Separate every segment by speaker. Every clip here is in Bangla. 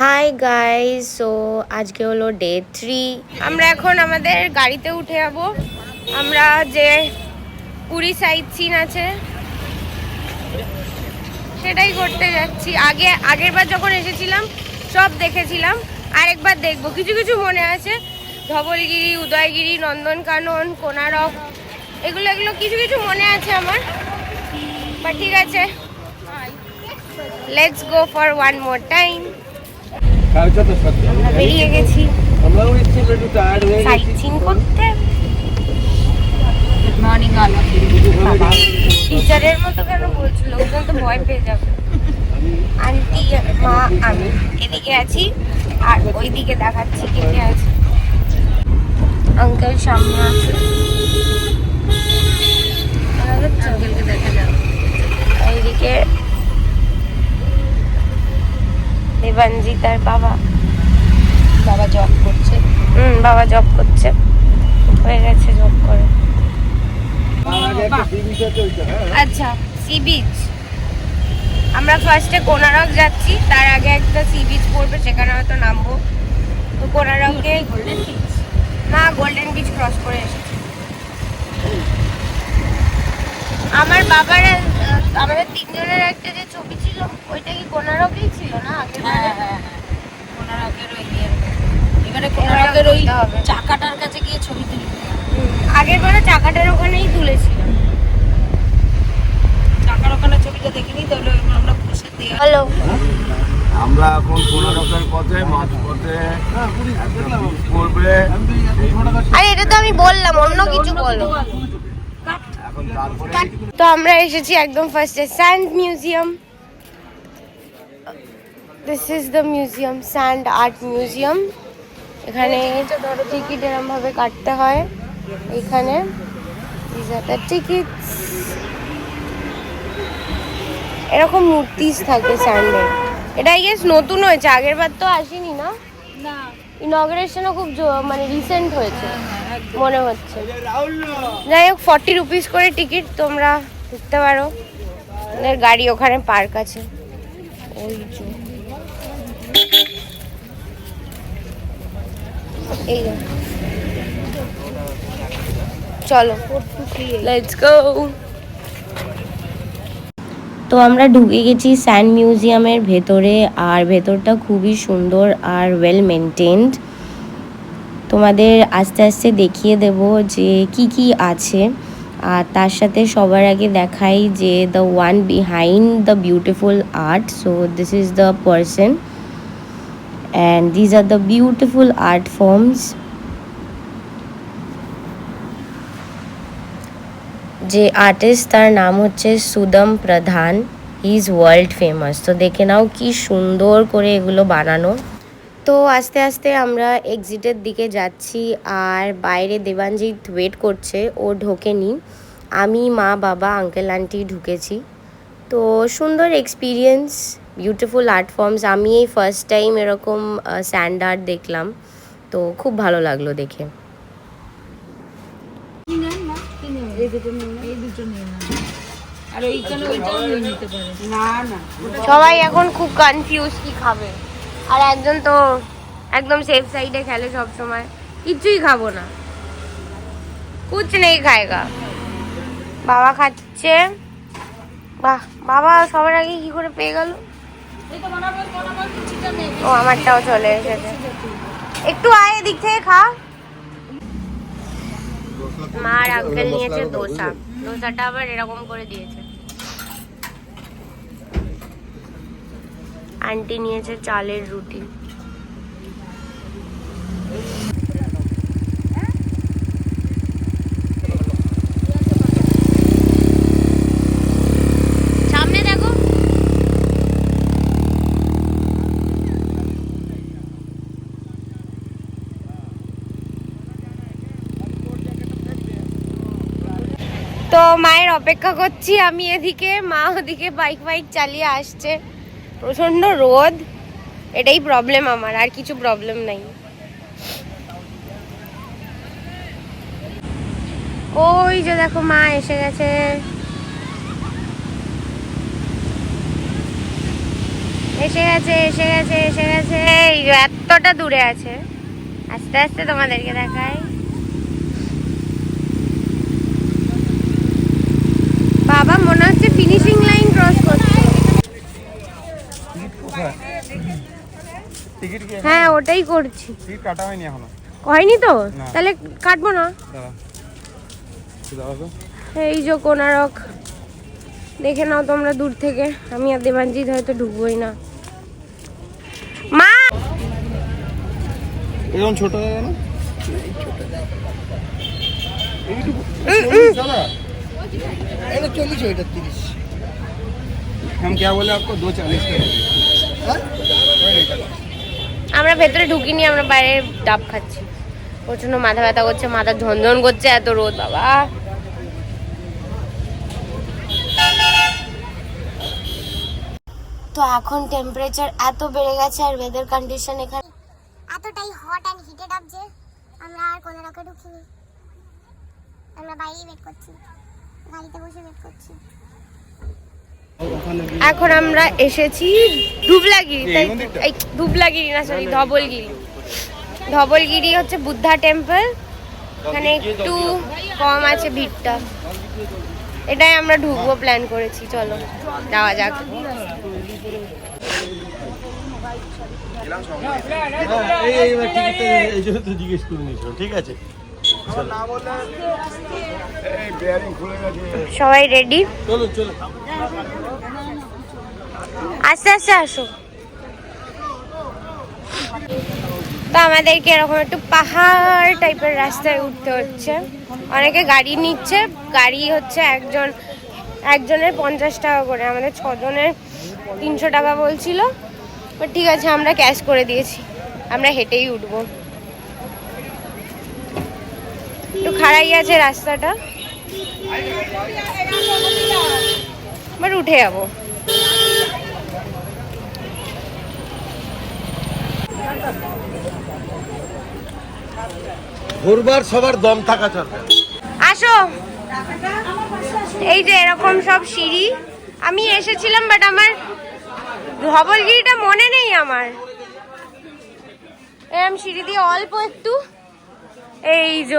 Speaker 1: হাই গাইস সো আজকে হলো ডে থ্রি আমরা এখন আমাদের গাড়িতে উঠে যাব। আমরা যে পুরী সাইড সিন আছে, সেটাই করতে যাচ্ছি। আগে, আগের বার যখন এসেছিলাম, সব দেখেছিলাম। আরেকবার দেখব। কিছু কিছু মনে আছে? ধবলগিরি, উদয়গিরি, নন্দনকানন কোনারক এগুলো এগুলো কিছু কিছু মনে আছে আমার। বা ঠিক আছে। Let's go for
Speaker 2: one more time
Speaker 1: আমরা বেরিয়ে গেছি।
Speaker 2: আমরাও ইচ্ছে একটু টায়ার্ড হয়ে গেছি।
Speaker 1: সিন করতে।
Speaker 3: মর্নিং আলো
Speaker 1: টিচারের মতো কেন বলছো? লোকজন তো ভয় পেয়ে যাবে। আন্টি মা আমি এদিকে আছি আর ওইদিকে দেখাচ্ছি কে কে আছে। আঙ্কেল সামনে আছে।
Speaker 3: আঙ্কেলকে দেখা যাবে।
Speaker 1: এইদিকে তার বাবা।
Speaker 3: বাবা জব করছে?
Speaker 1: হুম বাবা জব করছে। হয়ে গেছে জব করে। আচ্ছা সি বিচ আমরা ফার্স্টে কোনারক যাচ্ছি তার আগে একটা সি বিচ পড়বে সেখানে হয়তো নামবো। তো কোনারকে না গোল্ডেন বিচ ক্রস করে এসেছি। আমার বাবার আমাদের তিনজনের একটা যে ছবি ছিল ওইটা কি কোনারকেই ছিল না? আগের
Speaker 3: হ্যাঁ হ্যাঁ কোনারকের ওই এবারে কোনারকের ওই চাকাটার কাছে গিয়ে ছবি তুলি।
Speaker 1: হুম, আগের বারে চাকাটার ওখানেই তুলেছিলাম।
Speaker 3: চাকার ওখানে ছবিটা দেখিনি তাহলে আমরা বসে দিয়ে
Speaker 1: হ্যালো।
Speaker 2: আমরা এখন কোনারকের পথে মাঝ পথে করবে।
Speaker 1: আরে এটা তো আমি বললাম অন্য কিছু বলো। তো আমরা এসেছি একদম ফার্স্টে sand museum this is the museum sand art museum এখানে টিকিট এরমভাবে কাটতে হয়। এখানে টিকিটস এরকম মূর্তিস থাকে স্যান্ডের এটা গেস নতুন হয়েছে আগের বার তো আসেনি, না? ইনগ্রেশনও খুব জো- মানে রিসেন্ট হয়েছে মনে হচ্ছে। যাই হোক ফর্টি রুপিস করে টিকিট তোমরা ঢুকতে পারো। ওদের গাড়ি ওখানে পার্ক আছে। ওই এই চলো। লেটস গো তো আমরা ঢুকে গেছি স্যান্ড মিউজিয়ামের ভেতরে, আর ভেতরটা খুবই সুন্দর আর ওয়েল মেনটেন্ড তোমাদের আস্তে আস্তে দেখিয়ে দেব যে কি কি আছে, আর তার সাথে সবার আগে দেখাই যে the one behind the beautiful art so this is the person and these are the beautiful art forms যে আর্টিস্ট তার নাম হচ্ছে সুদম প্রধান। ইজ ওয়ার্ল্ড ফেমাস তো দেখে নাও কি সুন্দর করে এগুলো বানানো। তো আস্তে আস্তে আমরা এক্সিটের দিকে যাচ্ছি আর বাইরে দেবাঞ্জিৎ ওয়েট করছে, ও ঢোকে ঢোকেনি। আমি, মা, বাবা আঙ্কেল আন্টি ঢুকেছি। তো সুন্দর এক্সপিরিয়েন্স বিউটিফুল আর্ট ফর্মস আমি এই ফার্স্ট টাইম এরকম স্যান্ড আর্ট দেখলাম। তো খুব ভালো লাগল দেখে।
Speaker 3: এই দুটো নিয়ে এই দুটো নিয়ে না আর ওইখানে ওইটাও নিয়ে নিতে পারে। না না।
Speaker 1: সবাই এখন খুব কনফিউজ কি খাবে। আর একজন তো একদম সেফ সাইডে খেলে সব সময় কিচ্ছুই খাব না। কুছ নেই খায়গা। বাবা খাচ্ছে। বাহ বাবা সবার আগে কি করে পেয়ে গেল? ও আমারটাও চলে এসেছে। একটু আয় এদিক থেকে খা। মা আর আঙ্কেল নিয়েছে দোসা। দোসাটা আবার এরকম করে দিয়েছে। আন্টি নিয়েছে চালের রুটি সামনে দেখো তো অপেক্ষা করছি। আমি এদিকে, মা ওদিকে বাইক বাইক চালিয়ে আসছে। প্রচণ্ড রোদ। এটাই প্রবলেম আমার, আর কিছু প্রবলেম নাই। ওই যে দেখো, মা এসে গেছে। এসে গেছে এসে গেছে এসে গেছে। যে, এতটা দূরে আছে। আস্তে আস্তে তোমাদেরকে দেখাই বাবা মনে হচ্ছে ফিনিশিং লাইন ক্রস করছে হ্যাঁ ওটাই করছি
Speaker 2: কাটা হয়নি এখনও
Speaker 1: হয়নি তো তাহলে কাটবো না এই যে কোনারক দেখে নাও তোমরা দূর থেকে আমি আর দেবাঞ্জিৎ হয়তো ঢুকবোই না মা
Speaker 2: এরকম ছোট হয়ে গেল
Speaker 4: चौबीस है तीस
Speaker 2: हम क्या बोले आपको दो चालीस का
Speaker 1: আমরা ভেতরে ঢুকিনি আমরা বাইরে ডাব খাচ্ছি প্রচন্ড মাথা ব্যথা করছে মাথা ঝনঝন করছে এত রোদ বাবা তো এখন টেম্পারেচার এত বেড়ে গেছে আর ওয়েদার কন্ডিশন এখানে
Speaker 5: এতটাই হট অ্যান্ড হিটেড আপ যে আমরা আর কোনো রকে ঢুকিনি আমরা বাইরেই ওয়েট করছি
Speaker 1: এখন আমরা এসেছি ধুবলাগিরি তাই
Speaker 2: এই?
Speaker 1: ধুবলাগিরি না সরি ধবলগিরি ধবলগিরি হচ্ছে বুদ্ধা টেম্পল এখানে একটু কম আছে ভিড়টা এটাই আমরা ঢুকবো প্ল্যান করেছি চলো যাওয়া যাক
Speaker 4: ঠিক আছে
Speaker 1: সবাই রেডি আস্তে আস্তে আসো। তো আমাদেরকে এরকম একটু পাহাড় টাইপের রাস্তায় উঠতে হচ্ছে। অনেকে গাড়ি নিচ্ছে গাড়ি হচ্ছে একজন একজনের পঞ্চাশ টাকা করে আমাদের ছজনের তিনশো টাকা বলছিল। ঠিক আছে আমরা ক্যাশ করে দিয়েছি। আমরা হেঁটেই উঠবো। একটু খাড়াই আছে রাস্তাটা। বাট উঠে যাব।
Speaker 4: ঘুরবার সবার দম থাকা দরকার।
Speaker 1: আসো। এই যে এরকম সব সিঁড়ি। আমি এসেছিলাম বাট আমার ধবলগিরিটা মনে নেই আমার। এরম সিঁড়ি দিয়ে অল্প একটু। এই যে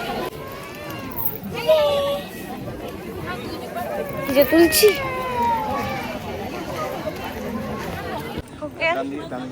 Speaker 1: এই যে তুলছি ওকে
Speaker 2: ডান দিয়ে ডান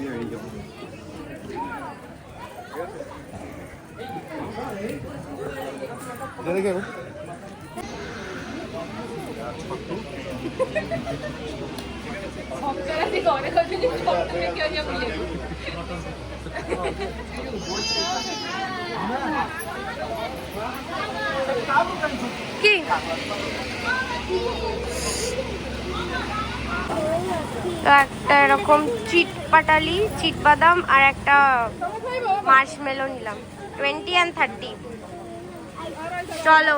Speaker 1: তো একটা এরকম চিট পাটালি, চিট বাদাম আর একটা মার্শমেলো নিলাম। টোয়েন্টি অ্যান্ড থার্টি চলো।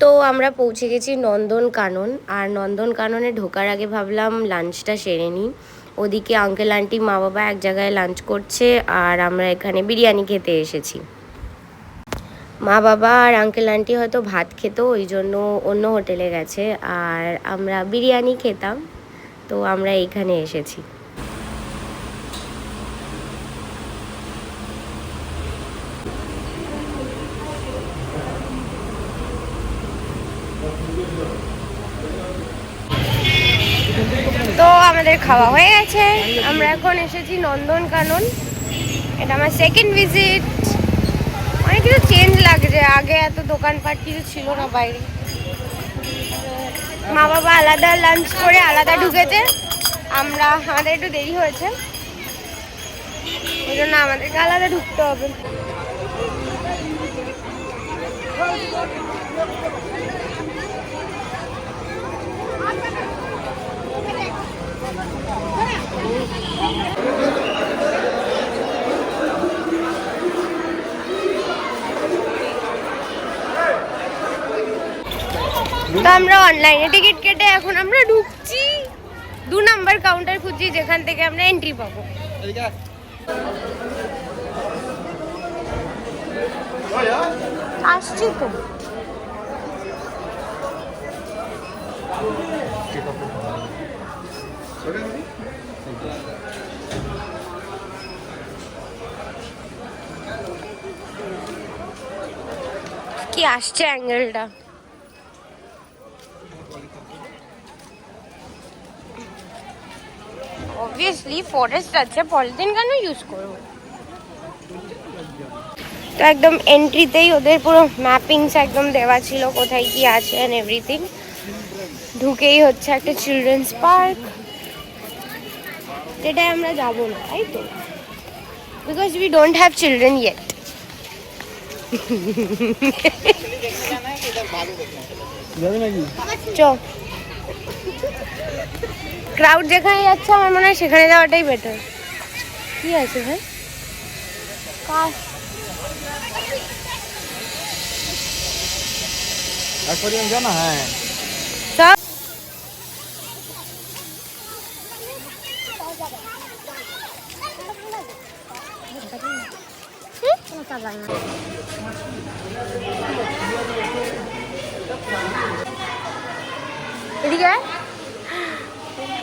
Speaker 1: তো আমরা পৌঁছে গেছি নন্দন কানন। আর নন্দন কাননে ঢোকার আগে ভাবলাম লাঞ্চটা সেরে নিই। ওদিকে আঙ্কেল আন্টি মা বাবা এক জায়গায় লাঞ্চ করছে আর আমরা এখানে বিরিয়ানি খেতে এসেছি। মা বাবা আর আঙ্কেল আন্টি হয়তো ভাত খেত, ওই জন্য অন্য হোটেলে গেছে। আর আমরা বিরিয়ানি খেতাম, তো আমরা এইখানে এসেছি। তো আমাদের খাওয়া হয়ে গেছে। আমরা এখন এসেছি নন্দন কানন এটা আমার সেকেন্ড ভিজিট অনেক কিছু চেঞ্জ লাগছে। আগে এত দোকানপাট কিছু ছিল না বাইরে। মা বাবা আলাদা লাঞ্চ করে আলাদা ঢুকেছে। আমরা আমাদের একটু দেরি হয়েছে। ওই জন্য আমাদেরকে আলাদা ঢুকতে হবে। তো আমরা অনলাইনে টিকিট কেটে এখন আমরা ঢুকছি। দু নাম্বার কাউন্টার খুঁজছি, যেখান থেকে আমরা এন্ট্রি পাবো। আসছি তো। কি আসছে অ্যাঙ্গেলটা অবভিয়াসলি ফরেস্ট আছে পলিথিন কেন ইউজ করব তো একদম এন্ট্রিতেই ওদের পুরো ম্যাপিংস একদম দেওয়া ছিল কোথায় কি আছে অ্যান্ড এভরিথিং ঢুকেই হচ্ছে একটা চিলড্রেন্স পার্ক যেটাই আমরা যাব না তাই তো because we don't have
Speaker 4: children yet
Speaker 1: চ ক্রাউড যেখানে যাচ্ছে আমার মনে হয় সেখানে যাওয়াটাই বেটার কি আছে ভাই?
Speaker 4: হ্যাঁ।
Speaker 1: সব এদিকে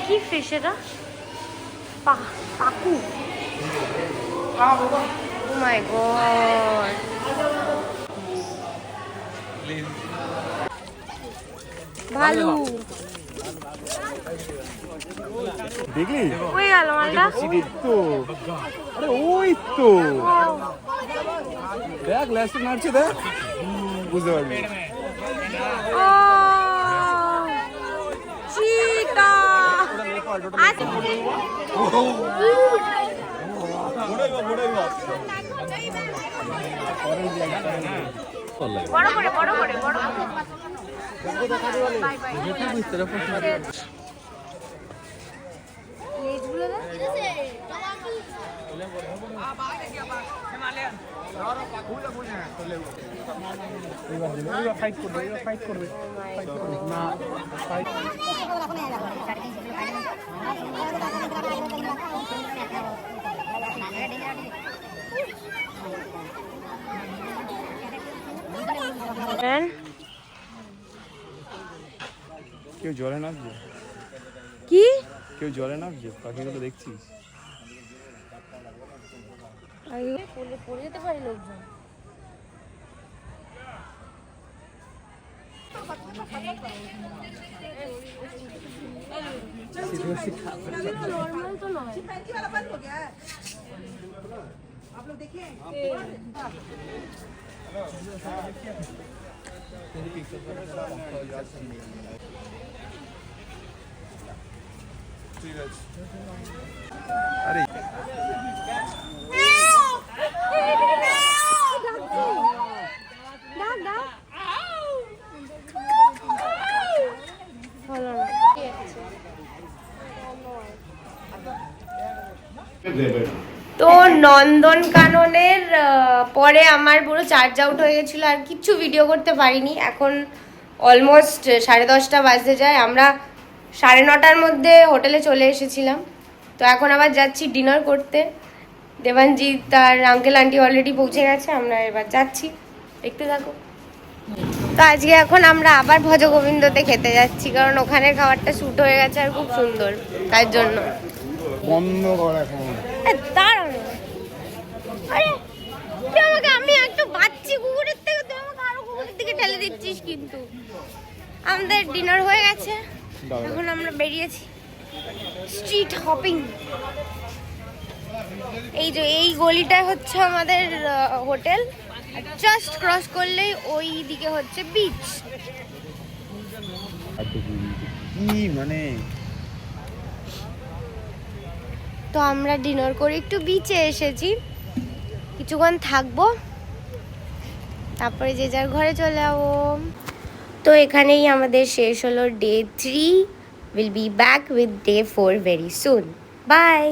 Speaker 1: কি ফিশ এটা? পাকু। ও মাই গড ভালো।
Speaker 4: দেখলি?
Speaker 1: হয়ে গেল মালটা।
Speaker 4: তো আরে ওই তো দেখ ল্যাসটা নাড়ছে দেখ। বুঝতে পারবি
Speaker 1: ও চিতা আচ্ছা বড় করে বড় করে বড় করে বাই বাই লেজগুলো দেখ
Speaker 4: ফাইট করবে ফাইট করবে। না ফাইট কেউ জলে নামছে
Speaker 1: কি?
Speaker 4: কেউ জলে নামছে পাখিগুলো দেখছিস।
Speaker 1: পড়ে যেতে পারে লোকজন। তো নন্দন কাননের পরে আমার পুরো চার্জ আউট হয়ে গেছিল, আর কিচ্ছু ভিডিও করতে পারিনি। এখন অলমোস্ট সাড়ে দশটা বাজতে যায়। আমরা সাড়ে নটার মধ্যে হোটেলে চলে এসেছিলাম। তো এখন আবার যাচ্ছি ডিনার করতে। দেবানজিৎ তার আঙ্কেল আন্টি অলরেডি পৌঁছে গেছে আমরা এবার যাচ্ছি। দেখতে থাকো। তো আজকে এখন আমরা আবার ভজ গোবিন্দতে খেতে যাচ্ছি কারণ ওখানের খাবারটা শ্যুট হয়ে গেছে আর খুব সুন্দর তার জন্য।
Speaker 4: বন্ধ কর
Speaker 1: দাঁড়াও। আরে তুই আমাকে আমি একটা বাচ্চি কুকুরের থেকে তুই আমাকে আরও কুকুরের দিকে ঠেলে দিচ্ছিস কিন্তু। আমাদের ডিনার হয়ে গেছে। এখন আমরা বেরিয়েছি। স্ট্রিট হপিং এই যে এই গলিটা হচ্ছে আমাদের হোটেল। জাস্ট ক্রস করলেই ওই দিকে হচ্ছে বিচ
Speaker 4: কি মানে?
Speaker 1: তো আমরা ডিনার করে একটু বিচে এসেছি। কিছুক্ষণ থাকব। তারপরে যে যার ঘরে চলে যাব। তো এখানেই আমাদের শেষ হলো day three will be back with day four very soon bye